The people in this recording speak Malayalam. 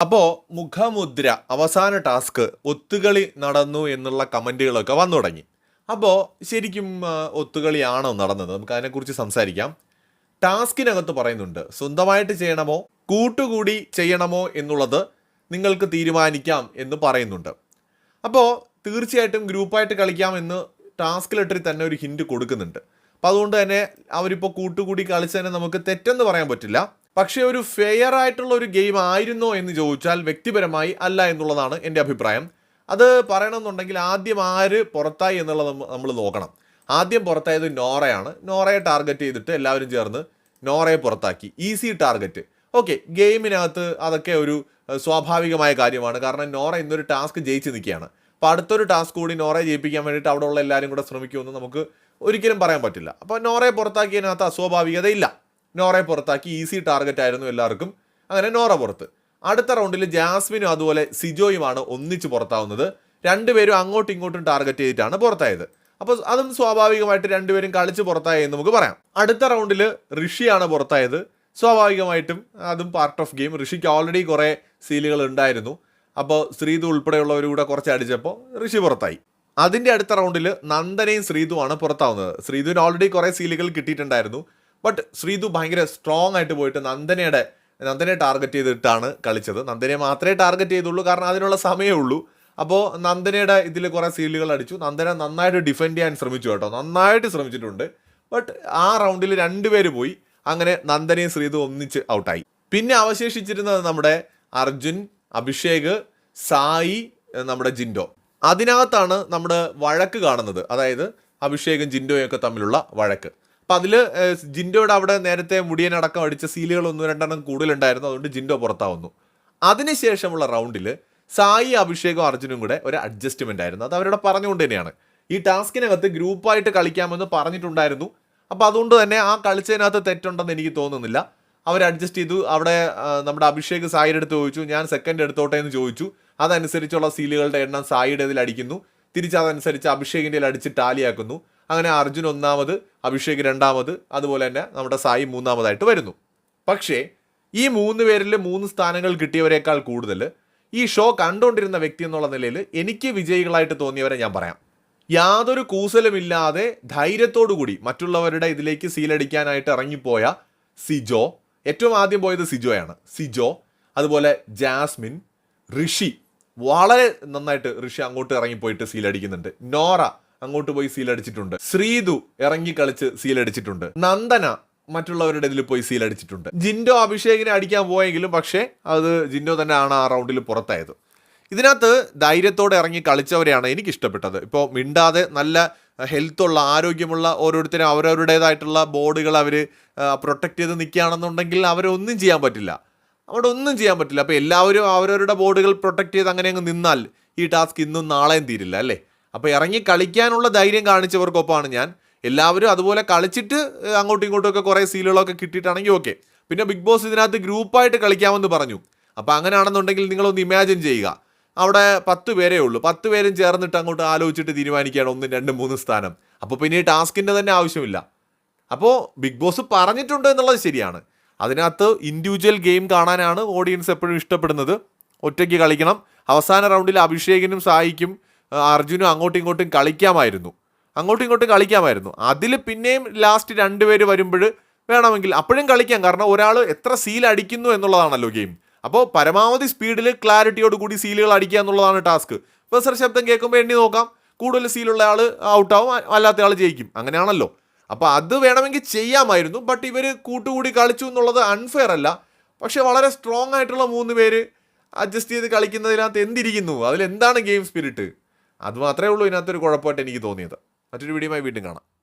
അപ്പോൾ മുഖമുദ്ര അവസാന ടാസ്ക് ഒത്തുകളി നടന്നു എന്നുള്ള കമന്റുകളൊക്കെ വന്നു തുടങ്ങി. അപ്പോൾ ശരിക്കും ഒത്തുകളിയാണോ നടന്നത്? നമുക്ക് അതിനെക്കുറിച്ച് സംസാരിക്കാം. ടാസ്കിനകത്ത് പറയുന്നുണ്ട് സ്വന്തമായിട്ട് ചെയ്യണമോ? കൂട്ടുകൂടി ചെയ്യണമോ എന്നുള്ളത് നിങ്ങൾക്ക് തീരുമാനിക്കാം എന്ന് പറയുന്നുണ്ട്. അപ്പോൾ തീർച്ചയായിട്ടും ഗ്രൂപ്പായിട്ട് കളിക്കാമെന്ന് ടാസ്ക് ലെറ്ററിൽ തന്നെ ഒരു ഹിന്റ് കൊടുക്കുന്നുണ്ട്. അപ്പോൾ അതുകൊണ്ട് തന്നെ അവരിപ്പോൾ കൂട്ടുകൂടി കളിച്ചതിനെ നമുക്ക് തെറ്റെന്ന് പറയാൻ പറ്റില്ല. പക്ഷേ ഒരു ഫെയർ ആയിട്ടുള്ള ഒരു ഗെയിം ആയിരുന്നോ എന്ന് ചോദിച്ചാൽ വ്യക്തിപരമായി അല്ല എന്നുള്ളതാണ് എന്റെ അഭിപ്രായം. അത് പറയണമെന്നുണ്ടെങ്കിൽ ആദ്യം ആര് പുറത്തായി എന്നുള്ളത് നമ്മൾ നോക്കണം. ആദ്യം പുറത്തായത് നോറയാണ്. നോറയെ ടാർഗറ്റ് ചെയ്തിട്ട് എല്ലാവരും ചേർന്ന് നോറയെ പുറത്താക്കി. ഈസി ടാർഗറ്റ് ഓക്കെ ഗെയിമിനകത്ത് അതൊക്കെ ഒരു സ്വാഭാവികമായ കാര്യമാണ്. കാരണം നോറ ഇന്നൊരു ടാസ്ക് ജയിച്ച് നിൽക്കുകയാണ്. അപ്പോൾ അടുത്തൊരു ടാസ്ക് കൂടി നോറയെ ജയിപ്പിക്കാൻ വേണ്ടിയിട്ട് അവിടെയുള്ള എല്ലാവരും കൂടെ ശ്രമിക്കുമെന്ന് നമുക്ക് ഒരിക്കലും പറയാൻ പറ്റില്ല. അപ്പോൾ നോറയെ പുറത്താക്കിയതിനകത്ത് അസ്വാഭാവികതയില്ല. നോറയെ പുറത്താക്കി ഈസി ടാർഗറ്റ് ആയിരുന്നു എല്ലാവർക്കും. അങ്ങനെ നോറ പുറത്ത്. അടുത്ത റൗണ്ടിൽ ജാസ്മിനും അതുപോലെ സിജോയുമാണ് ഒന്നിച്ച് പുറത്താവുന്നത്. രണ്ടുപേരും അങ്ങോട്ടും ഇങ്ങോട്ടും ടാർഗറ്റ് ചെയ്തിട്ടാണ് പുറത്തായത്. അപ്പോൾ അതും സ്വാഭാവികമായിട്ട് രണ്ടുപേരും കളിച്ച് പുറത്തായി എന്ന് നമുക്ക് പറയാം. അടുത്ത റൗണ്ടിൽ ഋഷിയാണ് പുറത്തായത്. സ്വാഭാവികമായിട്ടും അതും പാർട്ട് ഓഫ് ഗെയിം ഋഷിക്ക് ഓൾറെഡി കുറേ സീലുകൾ ഉണ്ടായിരുന്നു. അപ്പോൾ ശ്രീതു കൂടെ കുറച്ച് അടിച്ചപ്പോൾ ഋഷി പുറത്തായി. അതിന്റെ അടുത്ത റൗണ്ടിൽ നന്ദനയും ശ്രീതുമാണ് പുറത്താവുന്നത്. ശ്രീതുവിന് ഓൾറെഡി കുറേ സീലുകൾ കിട്ടിയിട്ടുണ്ടായിരുന്നു. ബട്ട് ശ്രീതു ഭയങ്കര സ്ട്രോങ് ആയിട്ട് പോയിട്ട് നന്ദനയുടെ നന്ദനെ ടാർഗറ്റ് ചെയ്തിട്ടാണ് കളിച്ചത്. നന്ദനെ മാത്രമേ ടാർഗറ്റ് ചെയ്തുള്ളൂ കാരണം അതിനുള്ള സമയമേ ഉള്ളൂ. അപ്പോൾ നന്ദനയുടെ ഇതിൽ കുറേ സീലുകൾ അടിച്ചു. നന്ദന നന്നായിട്ട് ഡിഫെൻഡ് ചെയ്യാൻ ശ്രമിച്ചു കേട്ടോ. നന്നായിട്ട് ശ്രമിച്ചിട്ടുണ്ട്. ബട്ട് ആ റൗണ്ടിൽ രണ്ടുപേര് പോയി. അങ്ങനെ നന്ദനയും ശ്രീതു ഒന്നിച്ച് ഔട്ടായി പിന്നെ അവശേഷിച്ചിരുന്നത് നമ്മുടെ അർജുൻ അഭിഷേക് സായി നമ്മുടെ ജിൻഡോ. അതിനകത്താണ് നമ്മുടെ വഴക്ക് കാണുന്നത്. അതായത് അഭിഷേകും ജിൻഡോയും ഒക്കെ തമ്മിലുള്ള വഴക്ക്. അപ്പം അതിൽ ജിൻഡോയുടെ അവിടെ നേരത്തെ മുടിയനടക്കം അടിച്ച സീലുകൾ ഒന്ന് രണ്ടെണ്ണം കൂടുതലുണ്ടായിരുന്നു. അതുകൊണ്ട് ജിൻഡോ പുറത്താവുന്നു. അതിനുശേഷമുള്ള റൗണ്ടിൽ സായി അഭിഷേകും അർജുനും കൂടെ ഒരു അഡ്ജസ്റ്റ്മെന്റ് ആയിരുന്നു. അത് അവരോട് പറഞ്ഞുകൊണ്ട് തന്നെയാണ്. ഈ ടാസ്കിനകത്ത് ഗ്രൂപ്പായിട്ട് കളിക്കാമെന്ന് പറഞ്ഞിട്ടുണ്ടായിരുന്നു. അപ്പോൾ അതുകൊണ്ട് തന്നെ ആ കളിച്ചതിനകത്ത് തെറ്റുണ്ടെന്ന് എനിക്ക് തോന്നുന്നില്ല. അവർ അഡ്ജസ്റ്റ് ചെയ്തു. അവിടെ നമ്മുടെ അഭിഷേക് സായിയുടെ അടുത്ത് ചോദിച്ചു. ഞാൻ സെക്കൻഡ് എടുത്തോട്ടെ എന്ന് ചോദിച്ചു. അതനുസരിച്ചുള്ള സീലുകളുടെ എണ്ണം സായിയുടെ ഇതിൽ അടിക്കുന്നു. തിരിച്ച് അതനുസരിച്ച് അഭിഷേകിന്റെ അടിച്ച് ടാലിയാക്കുന്നു അങ്ങനെ അർജുൻ ഒന്നാമത് അഭിഷേക് രണ്ടാമത് അതുപോലെ തന്നെ നമ്മുടെ സായി മൂന്നാമതായിട്ട് വരുന്നു. പക്ഷേ ഈ മൂന്ന് പേരിൽ മൂന്ന് സ്ഥാനങ്ങൾ കിട്ടിയവരെക്കാൾ കൂടുതൽ ഈ ഷോ കണ്ടുകൊണ്ടിരുന്ന വ്യക്തി എന്നുള്ള നിലയിൽ എനിക്ക് വിജയികളായിട്ട് തോന്നിയവരെ ഞാൻ പറയാം. യാതൊരു കൂസലുമില്ലാതെ ധൈര്യത്തോടു കൂടി മറ്റുള്ളവരുടെ ഇതിലേക്ക് സീലടിക്കാനായിട്ട് ഇറങ്ങിപ്പോയ സിജോ ഏറ്റവും ആദ്യം പോയത് സിജോയാണ്. സിജോ അതുപോലെ ജാസ്മിൻ ഋഷി വളരെ നന്നായിട്ട് ഋഷി അങ്ങോട്ട് ഇറങ്ങിപ്പോയിട്ട് സീലടിക്കുന്നുണ്ട്. നോറ അങ്ങോട്ട് പോയി സീലടിച്ചിട്ടുണ്ട് ശ്രീതു ഇറങ്ങി കളിച്ച് സീലടിച്ചിട്ടുണ്ട് നന്ദന മറ്റുള്ളവരുടെ ഇതിൽ പോയി സീലടിച്ചിട്ടുണ്ട് ജിൻഡോ അഭിഷേകിനെ അടിക്കാൻ പോയെങ്കിലും പക്ഷേ അത് ജിൻഡോ തന്നെ ആണ് ആ റൗണ്ടിൽ പുറത്തായത്. ഇതിനകത്ത് ധൈര്യത്തോടെ ഇറങ്ങി കളിച്ചവരെയാണ് എനിക്ക് ഇഷ്ടപ്പെട്ടത് ഇപ്പോൾ മിണ്ടാതെ നല്ല ഹെൽത്തുള്ള ആരോഗ്യമുള്ള ഓരോരുത്തരും അവരവരുടേതായിട്ടുള്ള ബോർഡുകൾ അവർ പ്രൊട്ടക്റ്റ് ചെയ്ത് നിൽക്കുകയാണെന്നുണ്ടെങ്കിൽ അവരൊന്നും ചെയ്യാൻ പറ്റില്ല. അവിടെ ഒന്നും ചെയ്യാൻ പറ്റില്ല. അപ്പോൾ എല്ലാവരും അവരവരുടെ ബോർഡുകൾ പ്രൊട്ടക്റ്റ് ചെയ്ത് അങ്ങനെ അങ്ങ് നിന്നാൽ ഈ ടാസ്ക് ഇന്നും നാളെയും തീരില്ല അല്ലേ? അപ്പോൾ ഇറങ്ങി കളിക്കാനുള്ള ധൈര്യം കാണിച്ചവർക്കൊപ്പമാണ് ഞാൻ. എല്ലാവരും അതുപോലെ കളിച്ചിട്ട് അങ്ങോട്ടും ഇങ്ങോട്ടും ഒക്കെ കുറേ സീലുകളൊക്കെ കിട്ടിയിട്ടാണെങ്കിൽ ഓക്കെ. പിന്നെ ബിഗ് ബോസ് ഇതിനകത്ത് ഗ്രൂപ്പായിട്ട് കളിക്കാമെന്ന് പറഞ്ഞു. അപ്പോൾ അങ്ങനെയാണെന്നുണ്ടെങ്കിൽ നിങ്ങളൊന്ന് ഇമാജിൻ ചെയ്യുക. അവിടെ പത്ത് പേരേ ഉള്ളൂ. പത്ത് പേരും ചേർന്നിട്ട് അങ്ങോട്ട് ആലോചിച്ചിട്ട് തീരുമാനിക്കുകയാണ് ഒന്നും രണ്ടും മൂന്ന് സ്ഥാനം. അപ്പോൾ പിന്നെ ടാസ്കിന്റെ തന്നെ ആവശ്യമില്ല. അപ്പോൾ ബിഗ് ബോസ് പറഞ്ഞിട്ടുണ്ട് എന്നുള്ളത് ശരിയാണ്. അതിനകത്ത് ഇൻഡിവിജ്വൽ ഗെയിം കാണാനാണ് ഓഡിയൻസ് എപ്പോഴും ഇഷ്ടപ്പെടുന്നത്. ഒറ്റയ്ക്ക് കളിക്കണം. അവസാന റൗണ്ടിൽ അഭിഷേകിനും സായിക്കും ആ, അർജുനും അങ്ങോട്ടും ഇങ്ങോട്ടും കളിക്കാമായിരുന്നു. അങ്ങോട്ടും ഇങ്ങോട്ടും കളിക്കാമായിരുന്നു. അതിൽ പിന്നെയും ലാസ്റ്റ് രണ്ടുപേര് വരുമ്പോൾ വേണമെങ്കിൽ അപ്പോഴും കളിക്കാം. കാരണം ഒരാൾ എത്ര സീൽ അടിക്കുന്നു എന്നുള്ളതാണല്ലോ ഗെയിം അപ്പോൾ പരമാവധി സ്പീഡിൽ ക്ലാരിറ്റിയോട് കൂടി സീലുകൾ അടിക്കുക എന്നുള്ളതാണ് ടാസ്ക് ബസർ ശബ്ദം കേൾക്കുമ്പോൾ എണ്ണി നോക്കാം. കൂടുതൽ സീലുള്ള ആൾ ഔട്ടാവും അല്ലാത്ത ആൾ ജയിക്കും. അങ്ങനെയാണല്ലോ. അപ്പോൾ അത് വേണമെങ്കിൽ ചെയ്യാമായിരുന്നു. ബട്ട് ഇവർ കൂട്ടുകൂടി കളിച്ചു എന്നുള്ളത് അൺഫെയർ അല്ല. പക്ഷേ വളരെ സ്ട്രോങ് ആയിട്ടുള്ള മൂന്ന് പേര് അഡ്ജസ്റ്റ് ചെയ്ത് കളിക്കുന്നതിനകത്ത് എന്തിരിക്കുന്നു? അതിലെന്താണ് ഗെയിം സ്പിരിറ്റ് അത് മാത്രമേ ഉള്ളൂ ഇതിനകത്തൊരു കുഴപ്പമായിട്ട് എനിക്ക് തോന്നിയത്. മറ്റൊരു വീഡിയോയുമായി വീണ്ടും കാണാം.